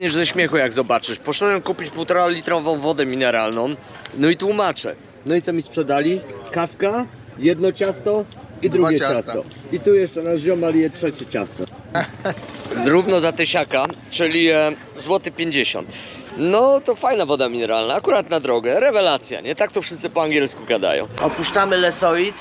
Nie ze śmiechu jak zobaczysz. Poszedłem kupić półtora litrową wodę mineralną. No i tłumaczę. No i co mi sprzedali? Kawka, jedno ciasto i drugie ciasta. ciasto. I tu jeszcze nasz ziomal je trzecie ciasto. Równo za tysiaka, czyli e, złoty 50. No to fajna woda mineralna, akurat na drogę, rewelacja, nie? Tak to wszyscy po angielsku gadają. Opuszczamy Lesoid,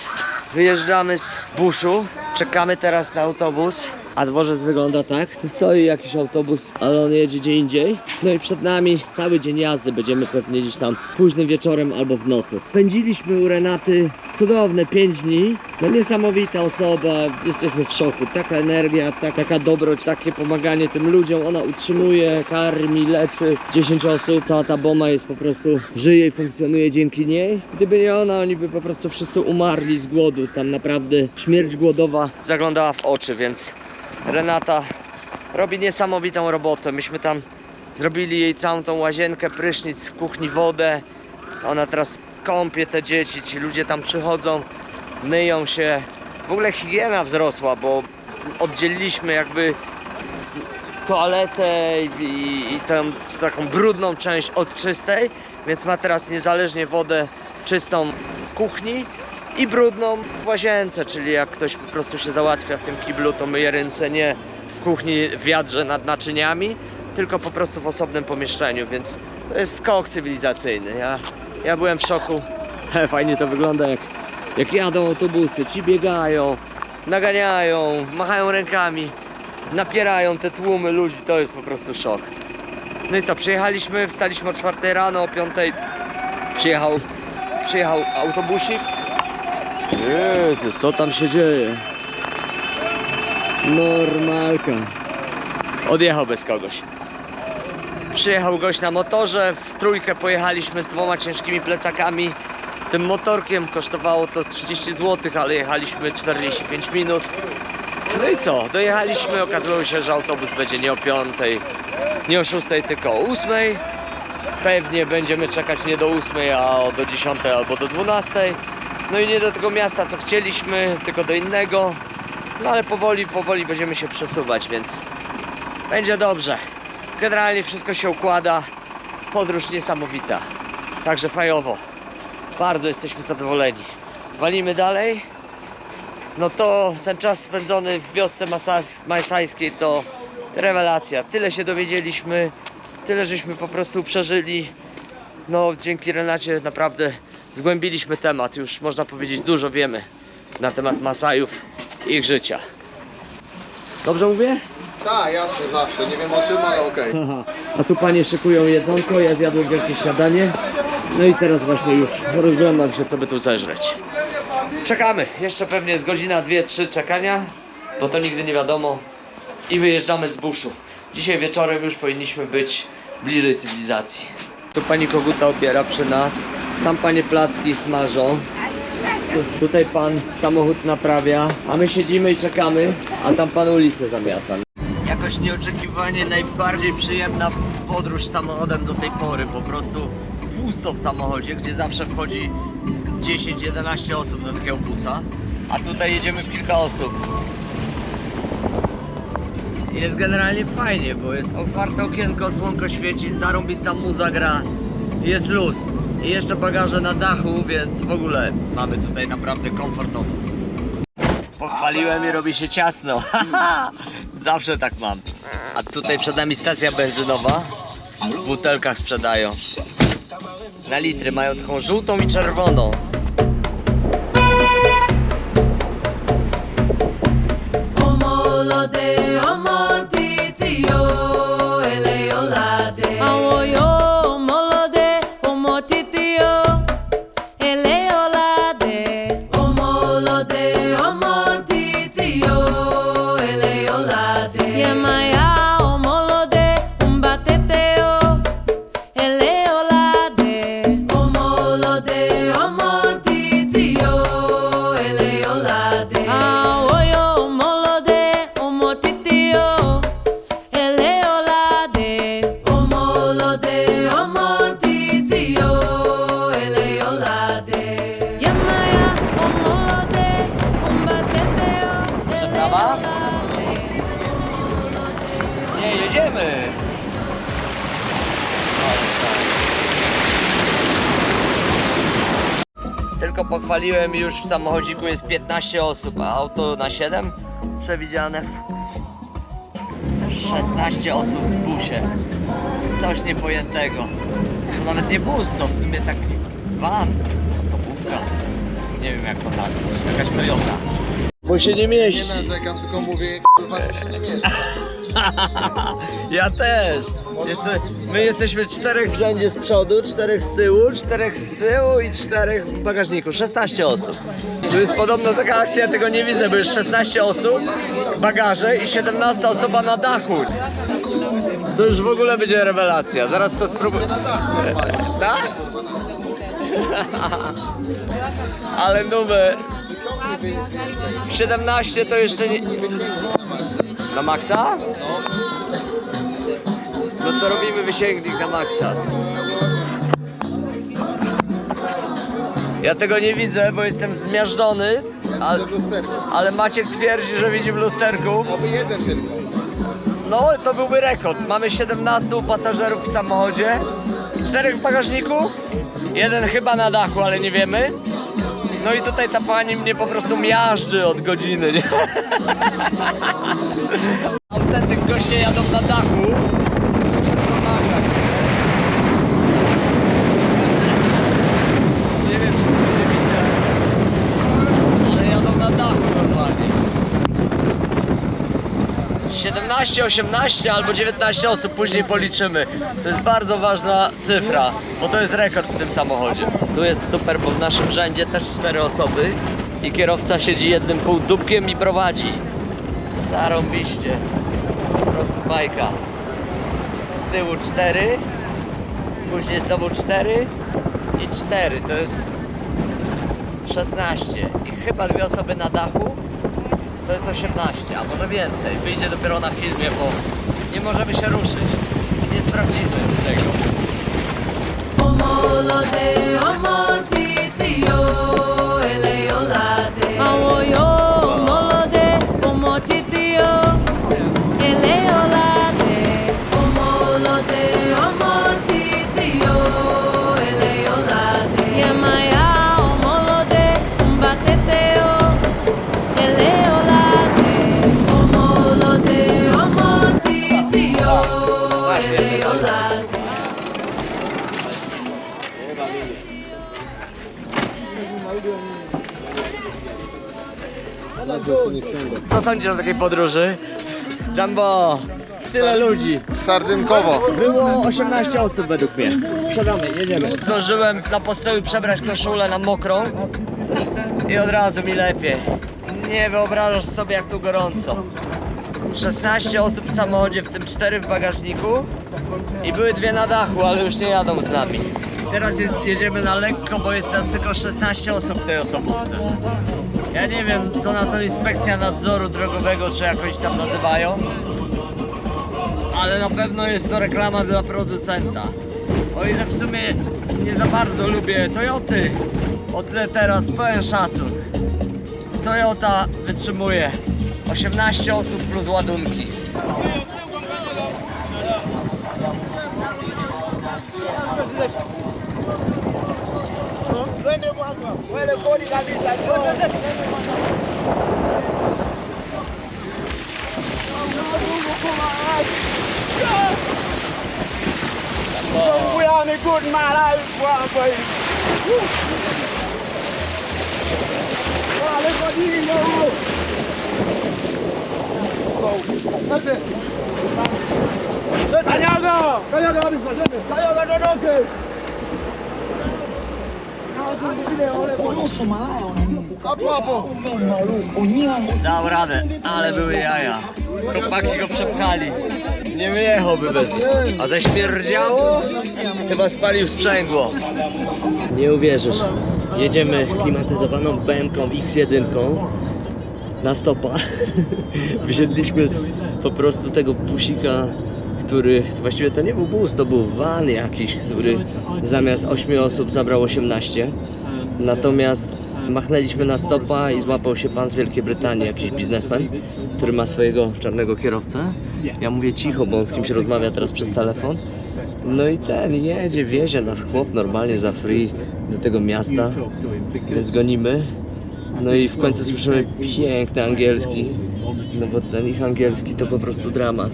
wyjeżdżamy z buszu, czekamy teraz na autobus. A dworzec wygląda tak. Tu stoi jakiś autobus, ale on jedzie gdzie indziej. No i przed nami cały dzień jazdy. Będziemy pewnie gdzieś tam późnym wieczorem albo w nocy. Pędziliśmy u Renaty cudowne 5 dni. No niesamowita osoba, jesteśmy w szoku. Taka energia, tak, taka dobroć, takie pomaganie tym ludziom. Ona utrzymuje, karmi, leczy 10 osób. Cała ta bomba jest po prostu, żyje i funkcjonuje dzięki niej. Gdyby nie ona, oni by po prostu wszyscy umarli z głodu. Tam naprawdę śmierć głodowa zaglądała w oczy, więc Renata robi niesamowitą robotę. Myśmy tam zrobili jej całą tą łazienkę, prysznic w kuchni, wodę. Ona teraz kąpie te dzieci, ci ludzie tam przychodzą, myją się. W ogóle higiena wzrosła, bo oddzieliliśmy jakby toaletę i, i tę taką brudną część od czystej, więc ma teraz niezależnie wodę czystą w kuchni i brudną w łazience, czyli jak ktoś po prostu się załatwia w tym kiblu, to myje ręce nie w kuchni w wiadrze nad naczyniami, tylko po prostu w osobnym pomieszczeniu, więc to jest skok cywilizacyjny. Ja, ja byłem w szoku. Fajnie to wygląda, jak, jak jadą autobusy, ci biegają, naganiają, machają rękami, napierają te tłumy ludzi, to jest po prostu szok. No i co, przyjechaliśmy, wstaliśmy o 4 rano, o 5 przyjechał, przyjechał autobusik. Jezus, co tam się dzieje? Normalka. Odjechał bez kogoś. Przyjechał gość na motorze, w trójkę pojechaliśmy z dwoma ciężkimi plecakami. Tym motorkiem kosztowało to 30 zł, ale jechaliśmy 45 minut. No i co? Dojechaliśmy, okazało się, że autobus będzie nie o 5, nie o 6, tylko o 8. Pewnie będziemy czekać nie do 8, a do 10 albo do 12. No i nie do tego miasta, co chcieliśmy, tylko do innego. No ale powoli, powoli będziemy się przesuwać, więc będzie dobrze. Generalnie wszystko się układa. Podróż niesamowita. Także fajowo. Bardzo jesteśmy zadowoleni. Walimy dalej. No to ten czas spędzony w wiosce majsańskiej to rewelacja. Tyle się dowiedzieliśmy, tyle żeśmy po prostu przeżyli. No dzięki Renacie naprawdę zgłębiliśmy temat. Już można powiedzieć dużo wiemy na temat Masajów i ich życia. Dobrze mówię? Tak, jasne, zawsze. Nie wiem o czym, ale okej. Aha. A tu panie szykują jedzonko, ja zjadłem wielkie śniadanie. No i teraz właśnie już rozglądam się, co by tu zeżreć. Czekamy. Jeszcze pewnie jest godzina, dwie, trzy czekania, bo to nigdy nie wiadomo. I wyjeżdżamy z buszu. Dzisiaj wieczorem już powinniśmy być bliżej cywilizacji. Tu pani koguta opiera przy nas. Tam panie placki smażą. Tu, tutaj pan samochód naprawia, a my siedzimy i czekamy, a tam pan ulicę zamiata. Jakoś nieoczekiwanie najbardziej przyjemna podróż samochodem do tej pory. Po prostu pusto w samochodzie, gdzie zawsze wchodzi 10-11 osób do takiego busa, a tutaj jedziemy kilka osób. Jest generalnie fajnie, bo jest otwarte okienko, słonko świeci, zarąbista muza gra, jest luz. I jeszcze bagaże na dachu, więc w ogóle mamy tutaj naprawdę komfortowo. Pochwaliłem i robi się ciasno. Zawsze tak mam. A tutaj przed nami stacja benzynowa. W butelkach sprzedają. Na litry mają taką żółtą i czerwoną. Omolode, omotitio, Przeprawa? Nie, jedziemy! Wszystko pochwaliłem i już w samochodziku jest 15 osób, a auto na 7 przewidziane. 16 osób w busie. Coś niepojętego. To nawet nie bus, to w sumie taki van, osobówka. Nie wiem jak to nazwać, jakaś Toyota. Bo się nie Nie mieści. narzekam, tylko mówię, kurwa, że się nie mieści. Ja też. Jeszcze my jesteśmy czterech w rzędzie z przodu, czterech z tyłu, czterech z tyłu i czterech w bagażniku. 16 osób. Tu jest podobno taka akcja, ja tego nie widzę, bo jest 16 osób, bagaże i 17 osoba na dachu. To już w ogóle będzie rewelacja. Zaraz to spróbuję. Tak? Ale numer 17 to jeszcze nie... Na maksa? No to robimy wysięgnik na maksa. Ja tego nie widzę, bo jestem zmiażdżony, ale, ale Maciek twierdzi, że widzi w lusterku. Oby jeden tylko. No to byłby rekord. Mamy 17 pasażerów w samochodzie, 4 w bagażniku, jeden chyba na dachu, ale nie wiemy. No i tutaj ta pani mnie po prostu miażdży od godziny, nie? A wtedy goście jadą na dachu. Muszę pomagać, nie? Nie wiem, czy to nie widać. Ale jadą na dachu normalnie. 17, 18 albo 19 osób później policzymy. To jest bardzo ważna cyfra, bo to jest rekord w tym samochodzie. Tu jest super, bo w naszym rzędzie też 4 osoby i kierowca siedzi jednym półdubkiem i prowadzi. Zarąbiście. Po prostu bajka. Z tyłu 4, później znowu 4 i 4. To jest 16. I chyba dwie osoby na dachu to jest 18, a może więcej. Wyjdzie dopiero na filmie, bo nie możemy się ruszyć. Nie sprawdzimy tego. Eleolade. Awoyo, omolode, omotitio, eleolade. Co sądzisz o takiej podróży? Jumbo, tyle ludzi. Sardynkowo. Było 18 osób według mnie. Wsiadamy, jedziemy. Zdążyłem na postoju przebrać koszulę na mokrą i od razu mi lepiej. Nie wyobrażasz sobie jak tu gorąco. 16 osób w samochodzie, w tym 4 w bagażniku i były dwie na dachu, ale już nie jadą z nami. Teraz jest, jedziemy na lekko, bo jest nas tylko 16 osób w tej osobówce. Ja nie wiem, co na to inspekcja nadzoru drogowego, czy jakoś tam nazywają, ale na pewno jest to reklama dla producenta. O ile w sumie nie za bardzo lubię Toyoty, o tyle teraz pełen szacun. Toyota wytrzymuje 18 osób plus ładunki. twende mwaka wele kodi kabisa Mvuyani good man alikwamba hivi wale kodingo huo Kanyaga! Kanyaga kabisa, twende! Kanyaga dondoke! Dał radę, ale były jaja. Chłopaki go przepchali. Nie wyjechałby bez. A zaśmierdziało? Chyba spalił sprzęgło. Nie uwierzysz. Jedziemy klimatyzowaną BMK X1 na stopa. Wsiedliśmy z po prostu tego busika, który właściwie to nie był bus, to był van jakiś, który zamiast 8 osób zabrał 18. Natomiast machnęliśmy na stopa i złapał się pan z Wielkiej Brytanii, jakiś biznesmen, który ma swojego czarnego kierowcę. Ja mówię cicho, bo on z kimś rozmawia teraz przez telefon. No i ten jedzie, wiezie nas chłop normalnie za free do tego miasta, więc gonimy. No i w końcu słyszymy piękny angielski, no bo ten ich angielski to po prostu dramat,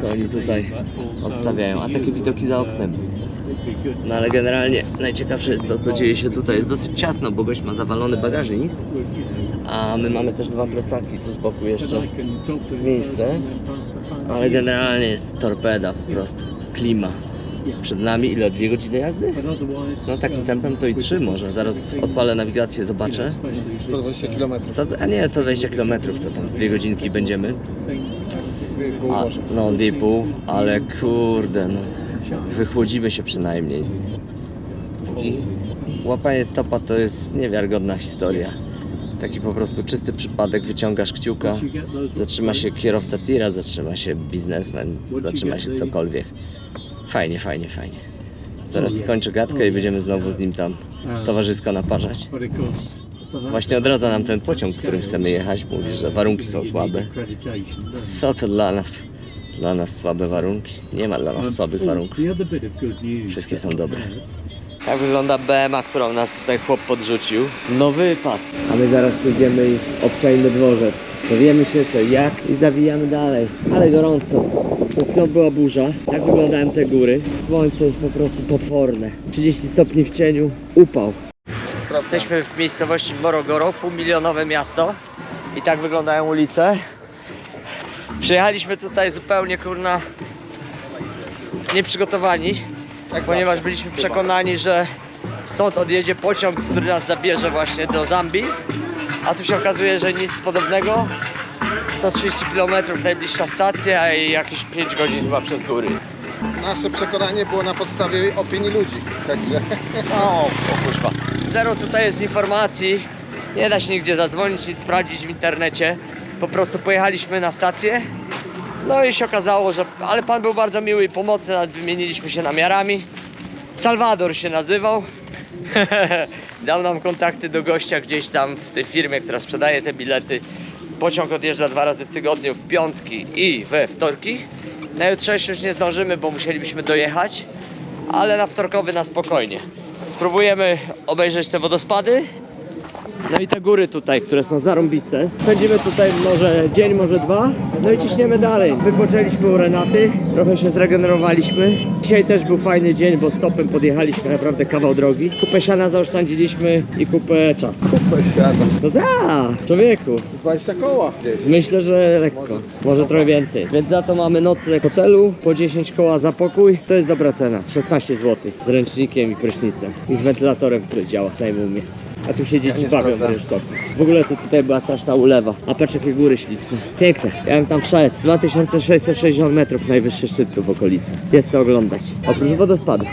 co oni tutaj odstawiają, a takie widoki za oknem. No ale generalnie najciekawsze jest to, co dzieje się tutaj. Jest dosyć ciasno, bo gość ma zawalony bagażnik, a my mamy też dwa plecaki tu z boku jeszcze miejsce, ale generalnie jest torpeda po prostu, klima. Przed nami ile? Dwie godziny jazdy? No takim tempem to i trzy może. Zaraz odpalę nawigację, zobaczę. 120 km. A nie, 120 km to tam z dwie godzinki będziemy. A, no dwie i pół, ale kurde no. Wychłodzimy się przynajmniej. Póki łapanie stopa to jest niewiarygodna historia. Taki po prostu czysty przypadek, wyciągasz kciuka, zatrzyma się kierowca tira, zatrzyma się biznesmen, zatrzyma się ktokolwiek. Fajnie, fajnie, fajnie. Zaraz skończę gadkę i będziemy znowu z nim tam towarzysko naparzać. Właśnie odradza nam ten pociąg, którym chcemy jechać. Mówi, że warunki są słabe. Co to dla nas? Dla nas słabe warunki? Nie ma dla nas słabych warunków. Wszystkie są dobre. Tak wygląda BMA, którą nas tutaj chłop podrzucił. Nowy pas. A my zaraz pójdziemy i obczajmy dworzec. Dowiemy się co i jak i zawijamy dalej. Ale gorąco. Przed chwilą była burza. Tak wyglądają te góry. Słońce jest po prostu potworne. 30 stopni w cieniu. Upał. Jesteśmy w miejscowości Morogoro, półmilionowe miasto. I tak wyglądają ulice. Przyjechaliśmy tutaj zupełnie kurna nieprzygotowani, ponieważ byliśmy przekonani, że stąd odjedzie pociąg, który nas zabierze właśnie do Zambii. A tu się okazuje, że nic podobnego. 130 km najbliższa stacja i jakieś 5 godzin chyba przez góry. Nasze przekonanie było na podstawie opinii ludzi. Także O, o kurwa. Zero tutaj jest informacji. Nie da się nigdzie zadzwonić, nic sprawdzić w internecie. Po prostu pojechaliśmy na stację. No i się okazało, że. Ale pan był bardzo miły i pomocny, nawet wymieniliśmy się namiarami. Salwador się nazywał. Dał nam kontakty do gościa gdzieś tam w tej firmie, która sprzedaje te bilety. Pociąg odjeżdża dwa razy w tygodniu, w piątki i we wtorki. Na jutrzejszy już nie zdążymy, bo musielibyśmy dojechać, ale na wtorkowy na spokojnie. Spróbujemy obejrzeć te wodospady. No i te góry tutaj, które są zarąbiste. Spędzimy tutaj może dzień, może dwa. No i ciśniemy dalej. Wypoczęliśmy u Renaty, trochę się zregenerowaliśmy. Dzisiaj też był fajny dzień, bo stopem podjechaliśmy naprawdę kawał drogi. Kupę siana zaoszczędziliśmy i kupę czasu. siada. No tak, człowieku. 20 koła gdzieś. Myślę, że lekko, może trochę więcej. Więc za to mamy nocleg w hotelu, po 10 koła za pokój. To jest dobra cena, 16 zł. Z ręcznikiem i prysznicem. I z wentylatorem, który działa w całym umie. A tu się dzieci bawią w rynsztoku. W ogóle to tutaj była straszna ulewa. A patrz jakie góry śliczne. Piękne. Ja bym tam wszedł. 2660 metrów najwyższy szczyt tu w okolicy. Jest co oglądać. Oprócz wodospadu.